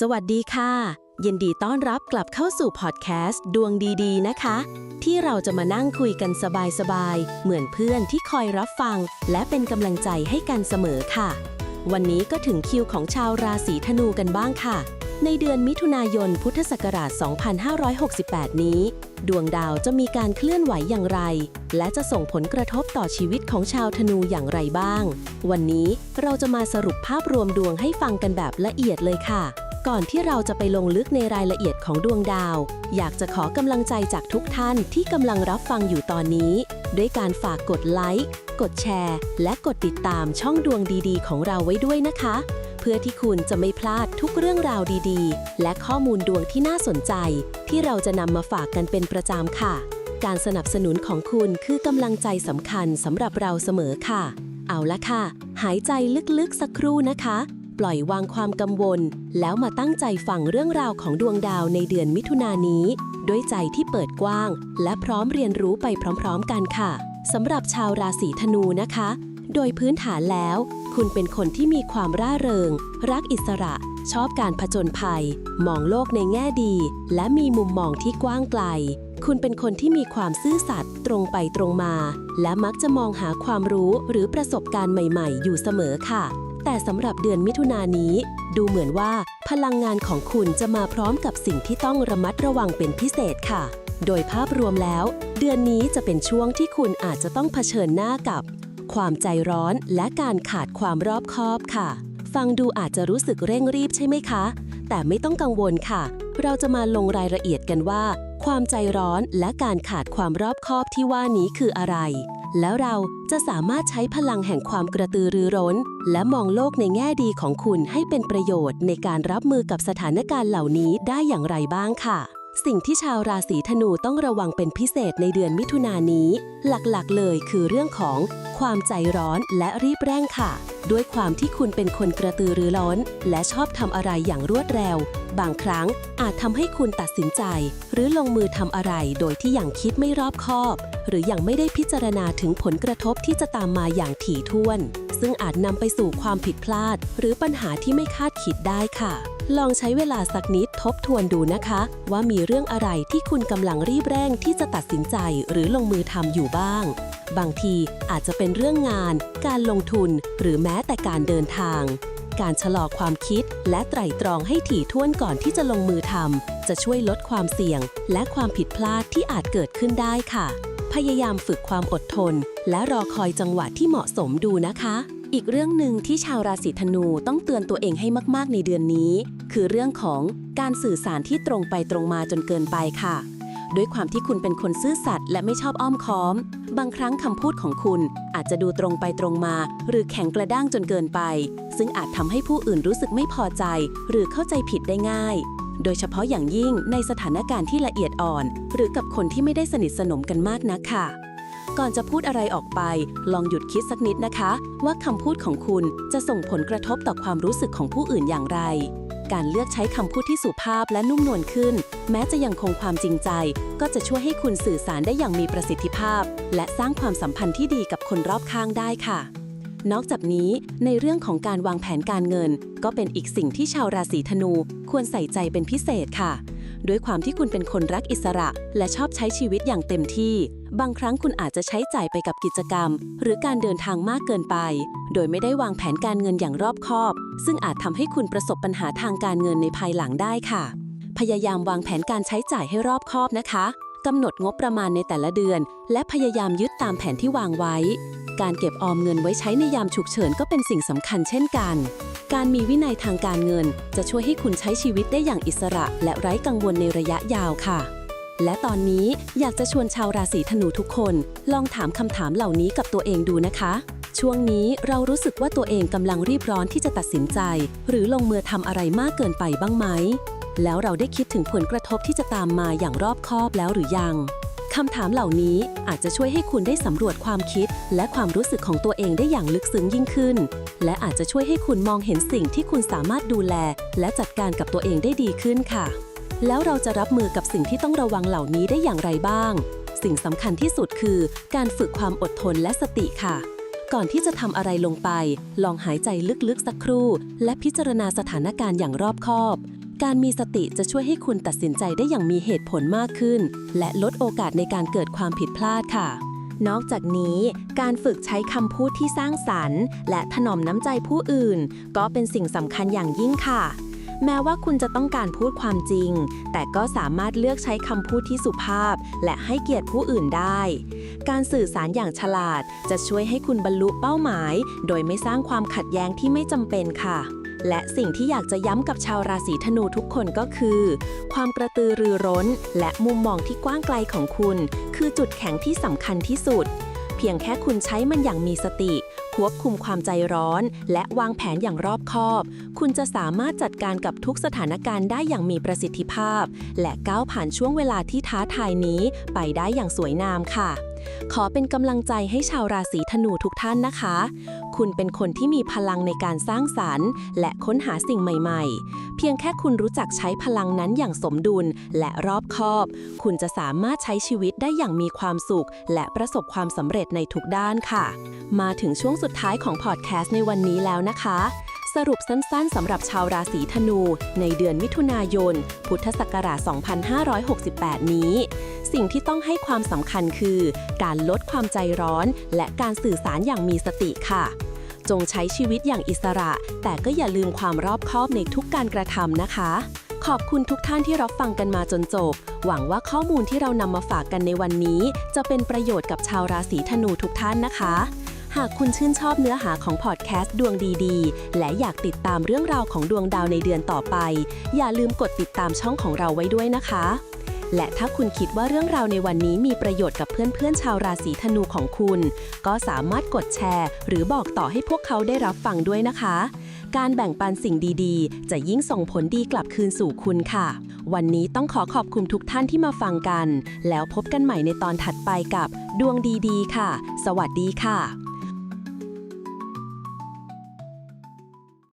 สวัสดีค่ะ ยินดีต้อนรับกลับเข้าสู่พอดแคสต์ดวงดีๆ นะคะ ที่เราจะมานั่งคุยกันสบายๆ เหมือนเพื่อนที่คอยรับฟัง และเป็นกำลังใจให้กันเสมอค่ะ วันนี้ก็ถึงคิวของชาวราศีธนูกันบ้างค่ะ ในเดือนมิถุนายนพุทธศักราช 2568 นี้ ดวงดาวจะมีการเคลื่อนไหวอย่างไร และจะส่งผลกระทบต่อชีวิตของชาวธนูอย่างไรบ้าง วันนี้เราจะมาสรุปภาพรวมดวงให้ฟังกันแบบละเอียดเลยค่ะ ก่อนที่เราจะไปลงลึกในรายละเอียดของดวงดาว อยากจะขอกำลังใจจากทุกท่านที่กำลังรับฟังอยู่ตอนนี้ ด้วยการฝากกดไลค์ กดแชร์ และกดติดตามช่องดวงดีๆ ของเราไว้ด้วยนะคะ เพื่อที่คุณจะไม่พลาดทุกเรื่องราวดีๆ และข้อมูลดวงที่น่าสนใจ ที่เราจะนำมาฝากกันเป็นประจำค่ะ การสนับสนุนของคุณคือกำลังใจสำคัญสำหรับเราเสมอค่ะ เอาละค่ะ หายใจลึกๆสักครู่นะคะ ปล่อยวางความกังวล แล้วมาตั้งใจฟังเรื่องราวของดวงดาวในเดือนมิถุนายนนี้ ด้วยใจที่เปิดกว้าง และพร้อมเรียนรู้ไปพร้อมๆกันค่ะสำหรับชาวราศีธนูนะคะ โดยพื้นฐานแล้ว คุณเป็นคนที่มีความร่าเริง รักอิสระ ชอบการผจญภัย มองโลกในแง่ดี และมีมุมมองที่กว้างไกลคุณเป็นคนที่มีความซื่อสัตย์ตรงไปตรงมา และมักจะมองหาความรู้หรือประสบการณ์ใหม่ ๆ อยู่เสมอค่ะ แต่สำหรับเดือนมิถุนายนนี้ ดูเหมือนว่าพลังงานของคุณจะมาพร้อมกับสิ่งที่ต้องระมัดระวังเป็นพิเศษค่ะ โดยภาพรวมแล้ว เดือนนี้จะเป็นช่วงที่คุณอาจจะต้องเผชิญหน้ากับ ความใจร้อนและการขาดความรอบคอบค่ะ ฟังดูอาจจะรู้สึกเร่งรีบใช่ไหมคะ แต่ไม่ต้องกังวลค่ะ เราจะมาลงรายละเอียดกันว่า ความใจร้อนและการขาดความรอบคอบที่ว่านี้คืออะไร แล้วเราจะสามารถใช้พลังแห่งความกระตือรือร้น และมองโลกในแง่ดีของคุณให้เป็นประโยชน์ในการรับมือกับสถานการณ์เหล่านี้ได้อย่างไรบ้างค่ะ สิ่งที่ชาวราศีธนูต้องระวังเป็นพิเศษในเดือนมิถุนายนนี้ หลักๆ เลยคือเรื่องของความใจร้อนและรีบเร่งค่ะ ด้วยความที่คุณเป็นคนกระตือรือร้นและชอบทำอะไรอย่างรวดเร็ว บางครั้งอาจทำให้คุณตัดสินใจ หรือลงมือทำอะไรโดยที่ยังคิดไม่รอบคอบ หรือยังไม่ได้พิจารณาถึงผลกระทบที่จะตามมาอย่างถี่ถ้วน ซึ่งอาจนำไปสู่ความผิดพลาด หรือปัญหาที่ไม่คาดคิดได้ค่ะ ลองใช้เวลาสักนิดทบทวนดูนะคะ ว่ามีเรื่องอะไรที่คุณกำลังรีบเร่งที่จะตัดสินใจหรือลงมือทำอยู่บ้าง บางทีอาจจะเป็นเรื่องงาน การลงทุน หรือแม้แต่การเดินทางการชะลอความคิดและไตร่ตรองให้ถี่ถ้วนก่อนที่จะลงมือทำจะช่วยลดความเสี่ยง และความผิดพลาดที่อาจเกิดขึ้นได้ค่ะ พยายามฝึกความอดทน และรอคอยจังหวะที่เหมาะสมดูนะคะ อีกเรื่องหนึ่งที่ชาวราศีธนูต้องเตือนตัวเองให้มากๆในเดือนนี้ คือเรื่องของการสื่อสารที่ตรงไปตรงมาจนเกินไปค่ะด้วยความที่คุณเป็นคนซื่อสัตย์และไม่ชอบอ้อมค้อม บางครั้งคำพูดของคุณอาจจะดูตรงไปตรงมา หรือแข็งกระด้างจนเกินไป ซึ่งอาจทำให้ผู้อื่นรู้สึกไม่พอใจ หรือเข้าใจผิดได้ง่าย โดยเฉพาะอย่างยิ่งในสถานการณ์ที่ละเอียดอ่อน หรือกับคนที่ไม่ได้สนิทสนมกันมากนักค่ะ ก่อนจะพูดอะไรออกไป ลองหยุดคิดสักนิดนะคะ ว่าคำพูดของคุณจะส่งผลกระทบต่อความรู้สึกของผู้อื่นอย่างไร การเลือกใช้คำพูดที่สุภาพและนุ่มนวลขึ้น แม้จะยังคงความจริงใจ ก็จะช่วยให้คุณสื่อสารได้อย่างมีประสิทธิภาพ และสร้างความสัมพันธ์ที่ดีกับคนรอบข้างได้ค่ะ นอกจากนี้ในเรื่องของการวางแผนการเงิน ก็เป็นอีกสิ่งที่ชาวราศีธนูควรใส่ใจเป็นพิเศษค่ะ ด้วยความที่คุณเป็นคนรักอิสระ และชอบใช้ชีวิตอย่างเต็มที่ บางครั้งคุณอาจจะใช้จ่ายไปกับกิจกรรม หรือการเดินทางมากเกินไป โดยไม่ได้วางแผนการเงินอย่างรอบคอบ ซึ่งอาจทำให้คุณประสบปัญหาทางการเงินในภายหลังได้ค่ะ พยายามวางแผนการใช้จ่ายให้รอบคอบนะคะ กำหนดงบประมาณในแต่ละเดือน และพยายามยึดตามแผนที่วางไว้ การเก็บออมเงินไว้ใช้ในยามฉุกเฉินก็เป็นสิ่งสำคัญเช่นกัน การมีวินัยทางการเงิน จะช่วยให้คุณใช้ชีวิตได้อย่างอิสระ และไร้กังวลในระยะยาวค่ะ และตอนนี้อยากจะชวนชาวราศีธนูทุกคน ลองถามคำถามเหล่านี้กับตัวเองดูนะคะ ช่วงนี้เรารู้สึกว่าตัวเองกำลังรีบร้อนที่จะตัดสินใจ หรือลงมือทำอะไรมากเกินไปบ้างไหม แล้วเราได้คิดถึงผลกระทบที่จะตามมาอย่างรอบคอบแล้วหรือยังคำถามเหล่านี้อาจจะช่วยให้คุณได้สำรวจความคิด และความรู้สึกของตัวเองได้อย่างลึกซึ้งยิ่งขึ้น และอาจจะช่วยให้คุณมองเห็นสิ่งที่คุณสามารถดูแล และจัดการกับตัวเองได้ดีขึ้นค่ะ แล้วเราจะรับมือกับสิ่งที่ต้องระวังเหล่านี้ได้อย่างไรบ้าง สิ่งสำคัญที่สุดคือ การฝึกความอดทนและสติค่ะ ก่อนที่จะทำอะไรลงไป ลองหายใจลึกๆสักครู่ และพิจารณาสถานการณ์อย่างรอบคอบ การมีสติจะช่วยให้คุณตัดสินใจได้อย่างมีเหตุผลมากขึ้น และลดโอกาสในการเกิดความผิดพลาดค่ะ นอกจากนี้ การฝึกใช้คำพูดที่สร้างสรรค์ และถนอมน้ำใจผู้อื่น ก็เป็นสิ่งสำคัญอย่างยิ่งค่ะ แม้ว่าคุณจะต้องการพูดความจริง แต่ก็สามารถเลือกใช้คำพูดที่สุภาพ และให้เกียรติผู้อื่นได้ การสื่อสารอย่างฉลาด จะช่วยให้คุณบรรลุเป้าหมาย โดยไม่สร้างความขัดแย้งที่ไม่จำเป็นค่ะ และสิ่งที่อยากจะย้ำกับชาวราศีธนูทุกคนก็คือ ความกระตือรือร้น และมุมมองที่กว้างไกลของคุณ คือจุดแข็งที่สำคัญที่สุด เพียงแค่คุณใช้มันอย่างมีสติ ควบคุมความใจร้อน และวางแผนอย่างรอบคอบ คุณจะสามารถจัดการกับทุกสถานการณ์ได้อย่างมีประสิทธิภาพ และก้าวผ่านช่วงเวลาที่ท้าทายนี้ไปได้อย่างสวยงามค่ะ ขอเป็นกำลังใจให้ชาวราศีธนูทุกท่านนะคะ คุณเป็นคนที่มีพลังในการสร้างสารรค์ และค้นหาสิ่งใหม่ๆ เพียงแค่คุณรู้จักใช้พลังนั้นอย่างสมดุลและรอบคอบ คุณจะสามารถใช้ชีวิตได้อย่างมีความสุข และประสบความสำเร็จในทุกด้านค่ะ มาถึงช่วงสุดท้ายของพอดแคสต์ในวันนี้แล้วนะคะ สรุปสั้นๆสำหรับชาวราศีธนู ในเดือนมิถุนายน พุทธศักราช 2568 นี้ สิ่งที่ต้องให้ความสำคัญคือ การลดความใจร้อน และการสื่อสารอย่างมีสติค่ะ จงใช้ชีวิตอย่างอิสระ แต่ก็อย่าลืมความรอบคอบในทุกการกระทำนะคะ ขอบคุณทุกท่านที่รับฟังกันมาจนจบ หวังว่าข้อมูลที่เรานำมาฝากกันในวันนี้ จะเป็นประโยชน์กับชาวราศีธนูทุกท่านนะคะ หากคุณชื่นชอบเนื้อหาของพอดแคสต์ดวงดีๆ และอยากติดตามเรื่องราวของดวงดาวในเดือนต่อไป อย่าลืมกดติดตามช่องของเราไว้ด้วยนะคะ และถ้าคุณคิดว่าเรื่องราวในวันนี้มีประโยชน์กับเพื่อนๆชาวราศีธนูของคุณ ก็สามารถกดแชร์ หรือบอกต่อให้พวกเขาได้รับฟังด้วยนะคะ การแบ่งปันสิ่งดีๆ จะยิ่งส่งผลดีกลับคืนสู่คุณค่ะ วันนี้ต้องขอขอบคุณทุกท่านที่มาฟังกัน แล้วพบกันใหม่ในตอนถัดไปกับดวงดีๆ ค่ะ สวัสดีค่ะ